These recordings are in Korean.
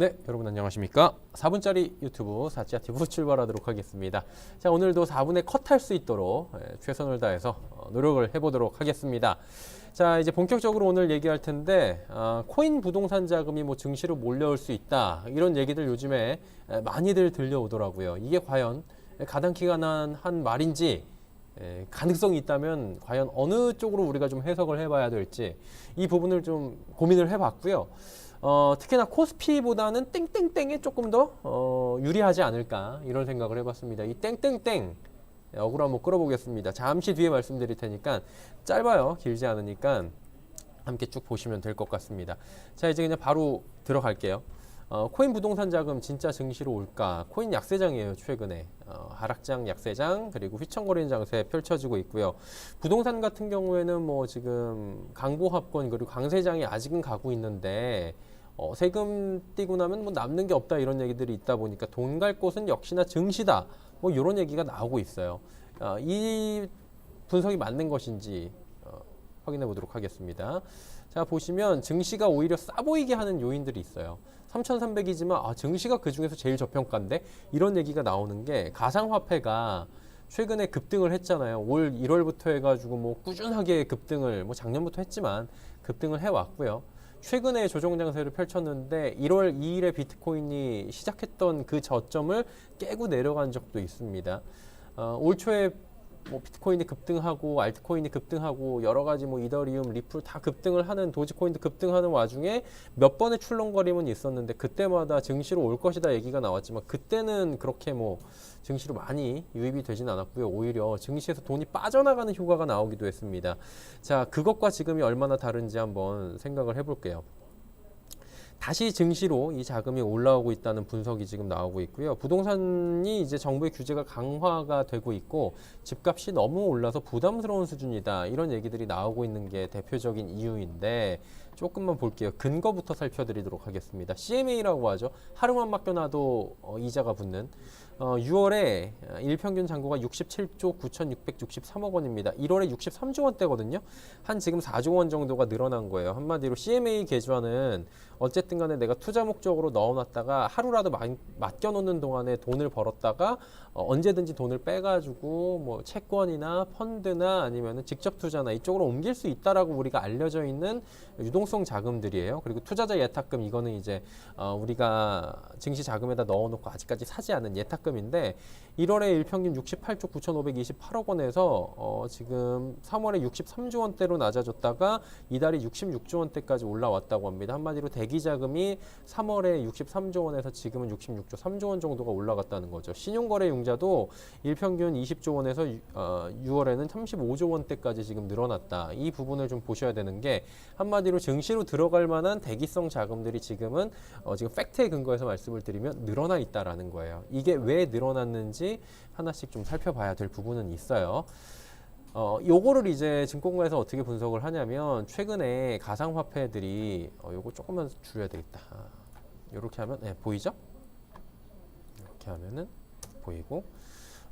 네, 여러분 안녕하십니까? 4분짜리 유튜브 사치아티브 출발하도록 하겠습니다. 자, 오늘도 4분에 컷할 수 있도록 예, 최선을 다해서 어, 노력을 해보도록 하겠습니다. 자, 이제 본격적으로 오늘 얘기할 텐데 아, 코인 부동산 자금이 뭐 증시로 몰려올 수 있다 이런 얘기들 요즘에 에, 많이들 들려오더라고요. 이게 과연 가당키가 난 한 말인지 에, 가능성이 있다면 과연 어느 쪽으로 우리가 좀 해석을 해봐야 될지 이 부분을 좀 고민을 해봤고요. 어, 특히나 코스피보다는 땡땡땡에 조금 더 어, 유리하지 않을까 이런 생각을 해봤습니다. 이 땡땡땡 억울로 한번 끌어보겠습니다. 잠시 뒤에 말씀드릴 테니까 짧아요. 길지 않으니까 함께 쭉 보시면 될 것 같습니다. 자 이제 그냥 바로 들어갈게요. 어, 코인 부동산 자금 진짜 증시로 올까? 코인 약세장이에요 최근에 어, 하락장, 약세장 그리고 휘청거리는 장세 펼쳐지고 있고요. 부동산 같은 경우에는 뭐 지금 강보합권 그리고 강세장이 아직은 가고 있는데 어, 세금 띄고 나면 뭐 남는 게 없다 이런 얘기들이 있다 보니까 돈 갈 곳은 역시나 증시다 뭐 이런 얘기가 나오고 있어요. 어, 이 분석이 맞는 것인지 어, 확인해 보도록 하겠습니다. 자 보시면 증시가 오히려 싸 보이게 하는 요인들이 있어요. 3,300이지만 아, 증시가 그 중에서 제일 저평가인데 이런 얘기가 나오는 게 가상화폐가 최근에 급등을 했잖아요. 올 1월부터 해가지고 뭐 꾸준하게 급등을 뭐 작년부터 했지만 급등을 해왔고요. 최근에 조정 장세를 펼쳤는데 1월 2일에 비트코인이 시작했던 그 저점을 깨고 내려간 적도 있습니다. 어, 올 초에 뭐 비트코인이 급등하고 알트코인이 급등하고 여러 가지 뭐 이더리움, 리플 다 급등을 하는 도지코인도 급등하는 와중에 몇 번의 출렁거림은 있었는데 그때마다 증시로 올 것이다 얘기가 나왔지만 그때는 그렇게 뭐 증시로 많이 유입이 되진 않았고요. 오히려 증시에서 돈이 빠져나가는 효과가 나오기도 했습니다. 자, 그것과 지금이 얼마나 다른지 한번 생각을 해볼게요. 다시 증시로 이 자금이 올라오고 있다는 분석이 지금 나오고 있고요. 부동산이 이제 정부의 규제가 강화가 되고 있고 집값이 너무 올라서 부담스러운 수준이다. 이런 얘기들이 나오고 있는 게 대표적인 이유인데 조금만 볼게요. 근거부터 살펴드리도록 하겠습니다. CMA라고 하죠. 하루만 맡겨놔도 어, 이자가 붙는 어, 6월에 일평균 잔고가 67조 9,663억 원입니다. 1월에 63조 원대거든요. 한 지금 4조 원 정도가 늘어난 거예요. 한마디로 CMA 계좌는 어쨌든 간에 내가 투자 목적으로 넣어놨다가 하루라도 마- 맡겨놓는 동안에 돈을 벌었다가 어, 언제든지 돈을 빼가지고 뭐 채권이나 펀드나 아니면 직접 투자나 이쪽으로 옮길 수 있다라고 우리가 알려져 있는 유동성 자금들이에요. 그리고 투자자 예탁금 이거는 이제 어, 우리가 증시 자금에다 넣어놓고 아직까지 사지 않은 예탁금인데 1월에 일평균 68조 9,528억 원에서 어, 지금 3월에 63조 원대로 낮아졌다가 이달에 66조 원대까지 올라왔다고 합니다. 한마디로 대기 자금이 3월에 63조 원에서 지금은 66조 3조 원 정도가 올라갔다는 거죠. 신용거래 융자도 일평균 20조 원에서 유- 어, 6월에는 35조 원대까지 지금 늘어났다. 이 부분을 좀 보셔야 되는 게 한마디로 증시로 들어갈 만한 대기성 자금들이 지금은 어, 지금 팩트에 근거해서 말씀을 드리면 늘어나 있다라는 거예요. 이게 왜 늘어났는지 하나씩 좀 살펴봐야 될 부분은 있어요. 어, 요거를 이제 증권가에서 어떻게 분석을 하냐면 최근에 가상화폐들이 어, 요거 조금만 줄여야 되겠다. 아, 요렇게 하면 네, 보이죠? 이렇게 하면은 보이고 어,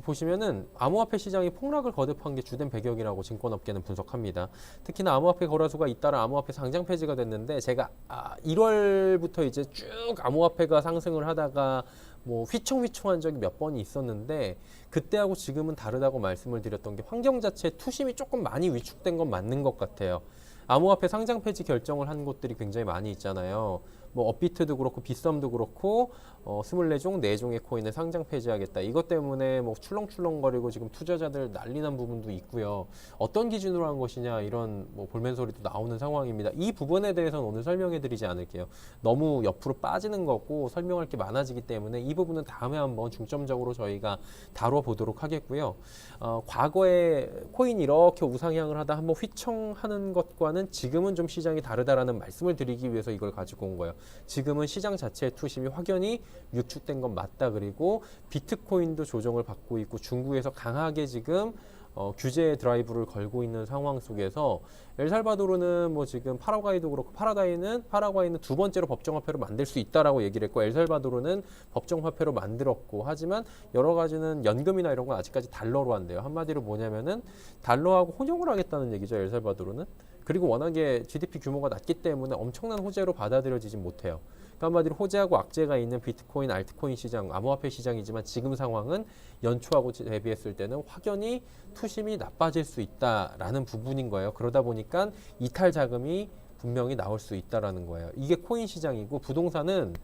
보시면은 암호화폐 시장이 폭락을 거듭한 게 주된 배경이라고 증권업계는 분석합니다. 특히나 암호화폐 거래소가 잇따라 암호화폐 상장 폐지가 됐는데 제가 아, 1월부터 이제 쭉 암호화폐가 상승을 하다가 뭐 휘청휘청한 적이 몇 번이 있었는데 그때하고 지금은 다르다고 말씀을 드렸던 게 환경 자체 투심이 조금 많이 위축된 건 맞는 것 같아요. 암호화폐 상장 폐지 결정을 한 곳들이 굉장히 많이 있잖아요. 뭐 업비트도 그렇고 빗썸도 그렇고 어 24종, 4종의 코인을 상장 폐지하겠다. 이것 때문에 뭐 출렁출렁거리고 지금 투자자들 난리 난 부분도 있고요. 어떤 기준으로 한 것이냐 이런 뭐 볼멘 소리도 나오는 상황입니다. 이 부분에 대해서는 오늘 설명해 드리지 않을게요. 너무 옆으로 빠지는 거고 설명할 게 많아지기 때문에 이 부분은 다음에 한번 중점적으로 저희가 다뤄 보도록 하겠고요. 어, 과거에 코인이 이렇게 우상향을 하다 한번 휘청하는 것과는 지금은 좀 시장이 다르다라는 말씀을 드리기 위해서 이걸 가지고 온 거예요. 지금은 시장 자체의 투심이 확연히 위축된 건 맞다. 그리고 비트코인도 조정을 받고 있고 중국에서 강하게 지금 어, 규제 드라이브를 걸고 있는 상황 속에서 엘살바도르는 뭐 지금 파라과이도 그렇고 파라다이는 파라과이는 두 번째로 법정 화폐로 만들 수 있다라고 얘기를 했고 엘살바도르는 법정 화폐로 만들었고 하지만 여러 가지는 연금이나 이런 건 아직까지 달러로 한대요. 한마디로 뭐냐면은 달러하고 혼용을 하겠다는 얘기죠. 엘살바도르는 그리고 워낙에 GDP 규모가 낮기 때문에 엄청난 호재로 받아들여지지 못해요. 그러니까 한마디로 호재하고 악재가 있는 비트코인, 알트코인 시장, 암호화폐 시장이지만 지금 상황은 연초하고 대비했을 때는 확연히 투심이 나빠질 수 있다라는 부분인 거예요. 그러다 보니까 이탈 자금이 분명히 나올 수 있다라는 거예요. 이게 코인 시장이고 부동산은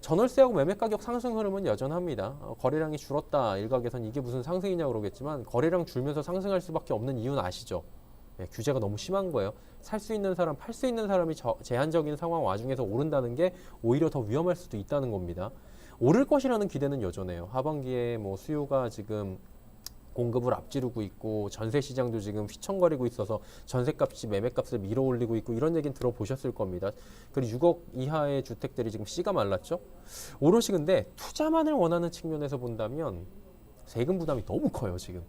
전월세하고 매매 가격 상승 흐름은 여전합니다. 어, 거래량이 줄었다 일각에선 이게 무슨 상승이냐 그러겠지만 거래량 줄면서 상승할 수밖에 없는 이유는 아시죠? 예, 규제가 너무 심한 거예요. 살 수 있는 사람, 팔 수 있는 사람이 저- 제한적인 상황 와중에서 오른다는 게 오히려 더 위험할 수도 있다는 겁니다. 오를 것이라는 기대는 여전해요. 하반기에 뭐 수요가 지금 공급을 앞지르고 있고 전세 시장도 지금 휘청거리고 있어서 전세값이 매매값을 밀어올리고 있고 이런 얘기는 들어보셨을 겁니다. 그리고 6억 이하의 주택들이 지금 씨가 말랐죠. 오롯이 근데 투자만을 원하는 측면에서 본다면 세금 부담이 너무 커요 지금.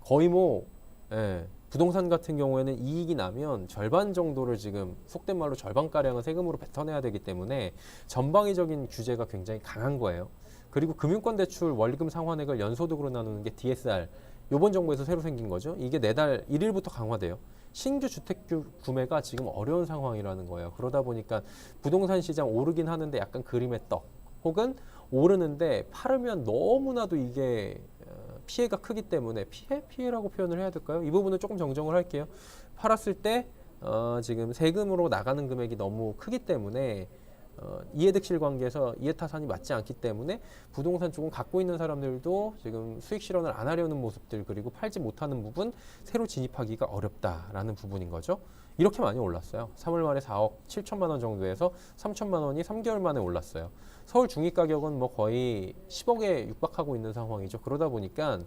거의 뭐 예, 부동산 같은 경우에는 이익이 나면 절반 정도를 지금 속된 말로 절반 가량은 세금으로 뱉어내야 되기 때문에 전방위적인 규제가 굉장히 강한 거예요. 그리고 금융권 대출 원리금 상환액을 연소득으로 나누는 게 DSR. 요번 정부에서 새로 생긴 거죠. 이게 내달 1일부터 강화돼요. 신규 주택 규- 구매가 지금 어려운 상황이라는 거예요. 그러다 보니까 부동산 시장 오르긴 하는데 약간 그림의 떡. 혹은 오르는데 팔으면 너무나도 이게 어, 피해가 크기 때문에 피해 피해라고 표현을 해야 될까요? 이 부분은 조금 정정을 할게요. 팔았을 때 어, 지금 세금으로 나가는 금액이 너무 크기 때문에 어, 이해득 실 관계에서 이해타산이 맞지 않기 때문에 부동산 쪽은 갖고 있는 사람들도 지금 수익 실현을 안 하려는 모습들 그리고 팔지 못하는 부분 새로 진입하기가 어렵다라는 부분인 거죠. 이렇게 많이 올랐어요. 3월 말에 4억 7천만 원 정도에서 3천만 원이 3개월 만에 올랐어요. 서울 중위 가격은 뭐 거의 10억에 육박하고 있는 상황이죠. 그러다 보니까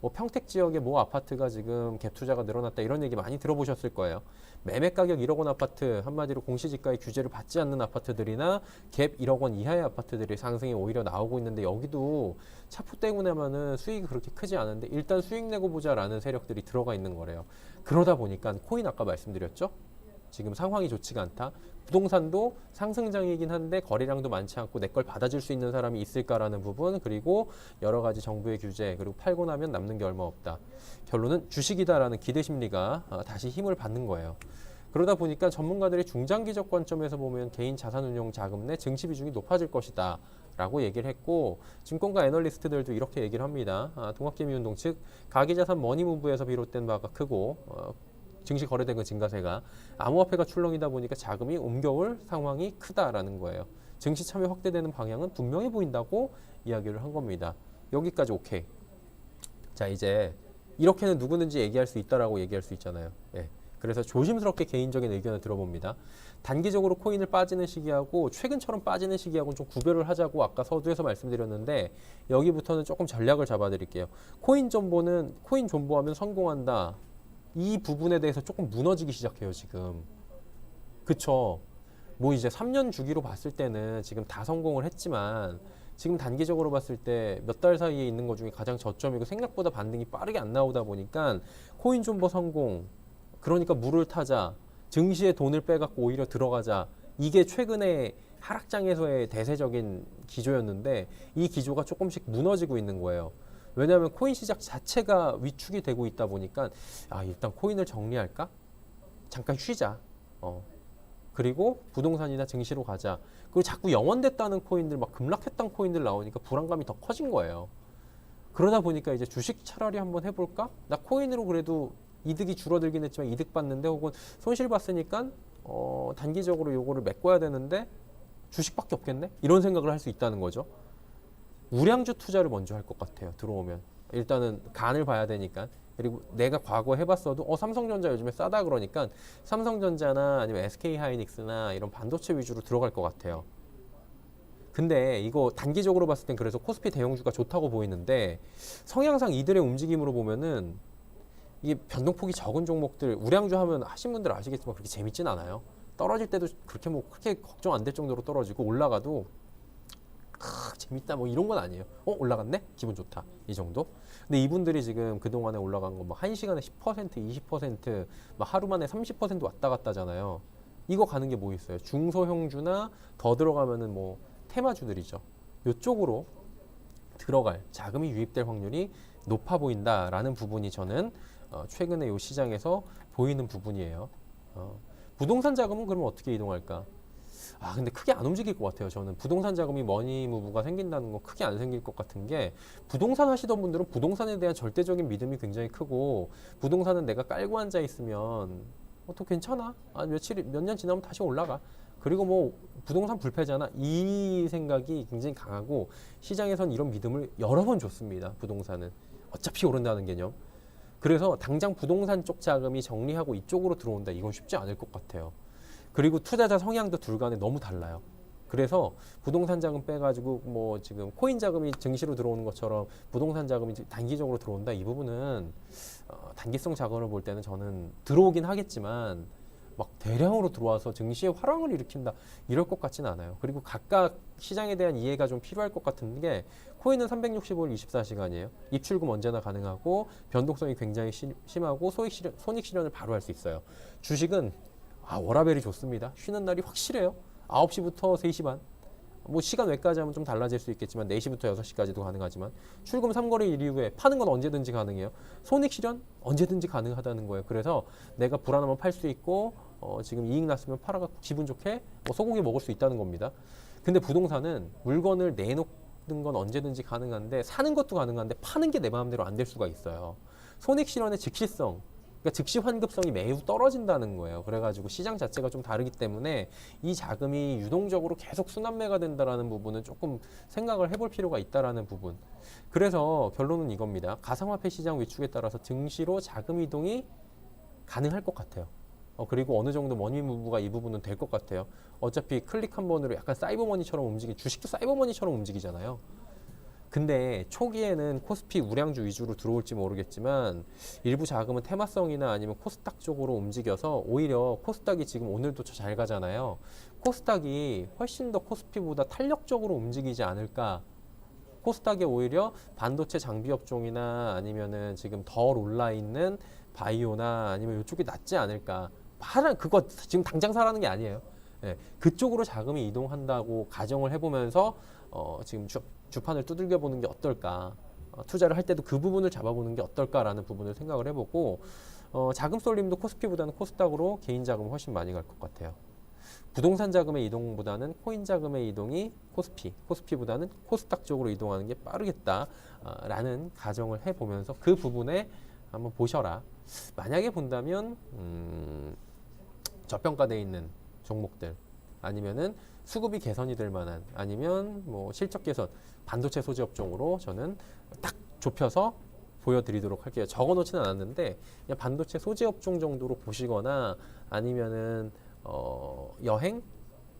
뭐 평택 지역의 모 아파트가 지금 갭 투자가 늘어났다 이런 얘기 많이 들어보셨을 거예요. 매매 가격 1억 원 아파트 한마디로 공시지가의 규제를 받지 않는 아파트들이나 갭 1억 원 이하의 아파트들이 상승이 오히려 나오고 있는데 여기도 차포 때문에만은 수익이 그렇게 크지 않은데 일단 수익 내고 보자라는 세력들이 들어가 있는 거래요. 그러다 보니까 코인 아까 말씀드렸죠. 지금 상황이 좋지가 않다. 부동산도 상승장이긴 한데 거래량도 많지 않고 내 걸 받아줄 수 있는 사람이 있을까라는 부분 그리고 여러 가지 정부의 규제 그리고 팔고 나면 남는 게 얼마 없다. 결론은 주식이다라는 기대 심리가 어, 다시 힘을 받는 거예요. 그러다 보니까 전문가들이 중장기적 관점에서 보면 개인 자산운용 자금 내 증시 비중이 높아질 것이다. 라고 얘기를 했고 증권가 애널리스트들도 이렇게 얘기를 합니다. 아, 동학개미운동 측 가계자산 머니무브에서 비롯된 바가 크고 어, 증시 거래대금 증가세가 암호화폐가 출렁이다 보니까 자금이 옮겨올 상황이 크다라는 거예요. 증시 참여 확대되는 방향은 분명해 보인다고 이야기를 한 겁니다. 여기까지 오케이. 자 이제 이렇게는 누구든지 얘기할 수 있다라고 얘기할 수 있잖아요. 예. 그래서 조심스럽게 개인적인 의견을 들어봅니다. 단기적으로 코인을 빠지는 시기하고 최근처럼 빠지는 시기하고는 좀 구별을 하자고 아까 서두에서 말씀드렸는데 여기부터는 조금 전략을 잡아드릴게요. 코인 존보는 코인 존보하면 성공한다. 이 부분에 대해서 조금 무너지기 시작해요 지금. 그쵸? 뭐 이제 3년 주기로 봤을 때는 지금 다 성공을 했지만 지금 단기적으로 봤을 때 몇 달 사이에 있는 것 중에 가장 저점이고 생각보다 반등이 빠르게 안 나오다 보니까 코인 존버 성공 그러니까 물을 타자 증시에 돈을 빼갖고 오히려 들어가자 이게 최근에 하락장에서의 대세적인 기조였는데 이 기조가 조금씩 무너지고 있는 거예요. 왜냐하면 코인 시장 자체가 위축이 되고 있다 보니까 아 일단 코인을 정리할까? 잠깐 쉬자. 어. 그리고 부동산이나 증시로 가자. 그리고 자꾸 영원됐다는 코인들 막 급락했던 코인들 나오니까 불안감이 더 커진 거예요. 그러다 보니까 이제 주식 차라리 한번 해볼까? 나 코인으로 그래도 이득이 줄어들긴 했지만 이득 봤는데 혹은 손실 봤으니까 어, 단기적으로 요거를 메꿔야 되는데 주식밖에 없겠네? 이런 생각을 할 수 있다는 거죠. 우량주 투자를 먼저 할 것 같아요. 들어오면 일단은 간을 봐야 되니까 그리고 내가 과거 해봤어도 어 삼성전자 요즘에 싸다 그러니까 삼성전자나 아니면 SK 하이닉스나 이런 반도체 위주로 들어갈 것 같아요. 근데 이거 단기적으로 봤을 땐 그래서 코스피 대형주가 좋다고 보이는데 성향상 이들의 움직임으로 보면은 이게 변동폭이 적은 종목들 우량주 하면 하신 분들 아시겠지만 그렇게 재밌진 않아요. 떨어질 때도 그렇게 뭐 그렇게 걱정 안 될 정도로 떨어지고 올라가도 크, 재밌다 뭐 이런 건 아니에요. 어 올라갔네? 기분 좋다 이 정도. 근데 이분들이 지금 그 동안에 올라간 거 뭐한 시간에 10% 20%막 하루 만에 30% 왔다 갔다잖아요. 이거 가는 게 뭐 있어요? 중소형주나 더 들어가면은 뭐 테마주들이죠. 이쪽으로 들어갈 자금이 유입될 확률이 높아 보인다라는 부분이 저는 어, 최근에 이 시장에서 보이는 부분이에요. 어, 부동산 자금은 그러면 어떻게 이동할까? 아 근데 크게 안 움직일 것 같아요. 저는 부동산 자금이 머니 무브가 생긴다는 거 크게 안 생길 것 같은 게 부동산 하시던 분들은 부동산에 대한 절대적인 믿음이 굉장히 크고 부동산은 내가 깔고 앉아 있으면 어, 또 괜찮아. 아 며칠 몇 년 지나면 다시 올라가. 그리고 뭐 부동산 불패잖아. 이 생각이 굉장히 강하고 시장에선 이런 믿음을 여러 번 줬습니다. 부동산은 어차피 오른다는 개념. 그래서 당장 부동산 쪽 자금이 정리하고 이쪽으로 들어온다. 이건 쉽지 않을 것 같아요. 그리고 투자자 성향도 둘 간에 너무 달라요. 그래서 부동산 자금 빼가지고 뭐 지금 코인 자금이 증시로 들어오는 것처럼 부동산 자금이 단기적으로 들어온다. 이 부분은 어, 단기성 자금을 볼 때는 저는 들어오긴 하겠지만 막 대량으로 들어와서 증시에 화랑을 일으킨다 이럴 것 같지는 않아요. 그리고 각각 시장에 대한 이해가 좀 필요할 것 같은 게 코인은 365일 24시간이에요. 입출금 언제나 가능하고 변동성이 굉장히 시- 심하고 소익 실현, 손익 실현을 바로 할 수 있어요. 주식은 아, 워라벨이 좋습니다. 쉬는 날이 확실해요. 9시부터 3시 반. 뭐 시간 외까지 하면 좀 달라질 수 있겠지만 4시부터 6시까지도 가능하지만 출금 3거래일 이후에 파는 건 언제든지 가능해요. 손익 실현 언제든지 가능하다는 거예요. 그래서 내가 불안하면 팔 수 있고 어, 지금 이익 났으면 팔아갖고 기분 좋게 뭐 소고기 먹을 수 있다는 겁니다. 근데 부동산은 물건을 내놓는 건 언제든지 가능한데 사는 것도 가능한데 파는 게 내 마음대로 안 될 수가 있어요. 손익 실현의 즉시성 그러니까 즉시 환급성이 매우 떨어진다는 거예요. 그래가지고 시장 자체가 좀 다르기 때문에 이 자금이 유동적으로 계속 순환매가 된다라는 부분은 조금 생각을 해볼 필요가 있다라는 부분. 그래서 결론은 이겁니다. 가상화폐 시장 위축에 따라서 증시로 자금 이동이 가능할 것 같아요. 어, 그리고 어느 정도 머니 무브가 이 부분은 될 것 같아요. 어차피 클릭 한 번으로 약간 사이버머니처럼 움직이, 주식도 사이버머니처럼 움직이잖아요. 근데 초기에는 코스피 우량주 위주로 들어올지 모르겠지만 일부 자금은 테마성이나 아니면 코스닥 쪽으로 움직여서 오히려 코스닥이 지금 오늘도 잘 가잖아요. 코스닥이 훨씬 더 코스피보다 탄력적으로 움직이지 않을까. 코스닥에 오히려 반도체 장비 업종이나 아니면은 지금 덜 올라 있는 바이오나 아니면 이쪽이 낫지 않을까. 하라 그거 지금 당장 사라는 게 아니에요. 예, 그쪽으로 자금이 이동한다고 가정을 해보면서 어, 지금 주, 주판을 두들겨 보는 게 어떨까. 어, 투자를 할 때도 그 부분을 잡아보는 게 어떨까라는 부분을 생각을 해보고 어, 자금 쏠림도 코스피보다는 코스닥으로 개인 자금 훨씬 많이 갈 것 같아요. 부동산 자금의 이동보다는 코인 자금의 이동이 코스피, 코스피보다는 코스닥 쪽으로 이동하는 게 빠르겠다라는 가정을 해보면서 그 부분에 한번 보셔라. 만약에 본다면 음, 저평가돼 있는 종목들 아니면은 수급이 개선이 될 만한 아니면 뭐 실적 개선 반도체 소재 업종으로 저는 딱 좁혀서 보여드리도록 할게요. 적어놓지는 않았는데 그냥 반도체 소재 업종 정도로 보시거나 아니면은 어, 여행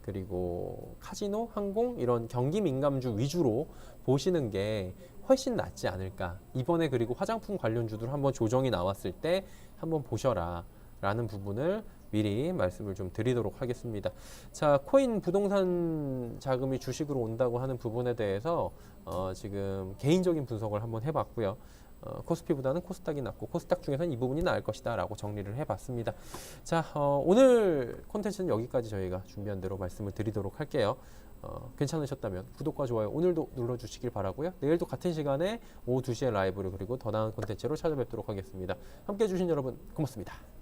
그리고 카지노, 항공 이런 경기 민감주 위주로 보시는 게 훨씬 낫지 않을까. 이번에 그리고 화장품 관련주들 한번 조정이 나왔을 때 한번 보셔라. 라는 부분을 미리 말씀을 좀 드리도록 하겠습니다. 자, 코인 부동산 자금이 주식으로 온다고 하는 부분에 대해서 어, 지금 개인적인 분석을 한번 해봤고요. 어, 코스피보다는 코스닥이 낫고 코스닥 중에서는 이 부분이 나을 것이다 라고 정리를 해봤습니다. 자, 어, 오늘 콘텐츠는 여기까지 저희가 준비한 대로 말씀을 드리도록 할게요. 어, 괜찮으셨다면 구독과 좋아요 오늘도 눌러주시길 바라고요. 내일도 같은 시간에 오후 2시에 라이브를 그리고 더 나은 콘텐츠로 찾아뵙도록 하겠습니다. 함께해 주신 여러분 고맙습니다.